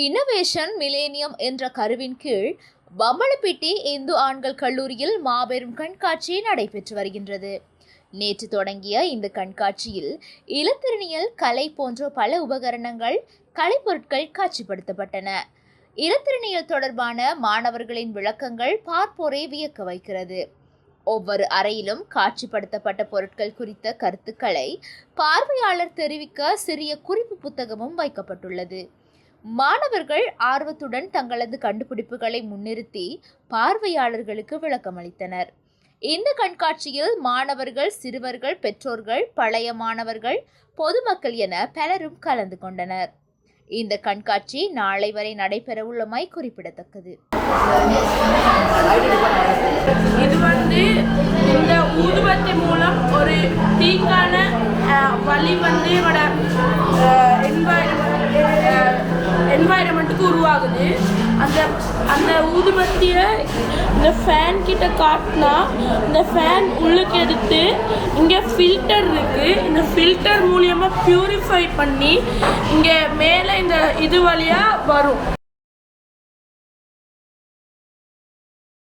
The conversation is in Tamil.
இன்னோவேஷன் மிலேனியம் என்ற கருவின் கீழ் பம்பளப்பிட்டி இந்து ஆண்கள் கல்லூரியில் மாபெரும் கண்காட்சி நடைபெற்று வருகின்றது. நேற்று தொடங்கிய இந்த கண்காட்சியில் இலத்திரனியல் கலை போன்ற பல உபகரணங்கள் கலைப்பொருட்கள் காட்சிப்படுத்தப்பட்டன. இலத்திரனியல் தொடர்பான மாணவர்களின் விளக்கங்கள் பார்ப்போரை வியக்க வைக்கிறது. ஒவ்வொரு அறையிலும் காட்சிப்படுத்தப்பட்ட பொருட்கள் குறித்த கருத்துக்களை பார்வையாளர் தெரிவிக்க சிறிய குறிப்பு புத்தகமும் வைக்கப்பட்டுள்ளது. மாணவர்கள் ஆர்வத்துடன் தங்களது கண்டுபிடிப்புகளை முன்னிறுத்தி பார்வையாளர்களுக்கு விளக்கமளித்தனர். இந்த கண்காட்சியில் மாணவர்கள் சிறுவர்கள் பெற்றோர்கள் பழைய மாணவர்கள் பொதுமக்கள் என பலரும் கலந்து கொண்டனர். இந்த கண்காட்சி நாளை வரை நடைபெறவுள்ளமை குறிப்பிடத்தக்கது. இது வந்து இந்த ஊதுபத்தி மூலம் ஒரு தீக்கான வழி வந்து அளவுக்கு உருவாகுது. அந்த அந்த ஊதுபத்தியை இந்த ஃபேன் கிட்ட காட்டினா இந்த ஃபேன் உள்ளுக்கு எடுத்து இங்கே ஃபில்டர் இருக்குது இந்த ஃபில்டர் மூலியமாக ப்யூரிஃபை பண்ணி இங்கே மேலே இந்த இது வழியாக வரும்.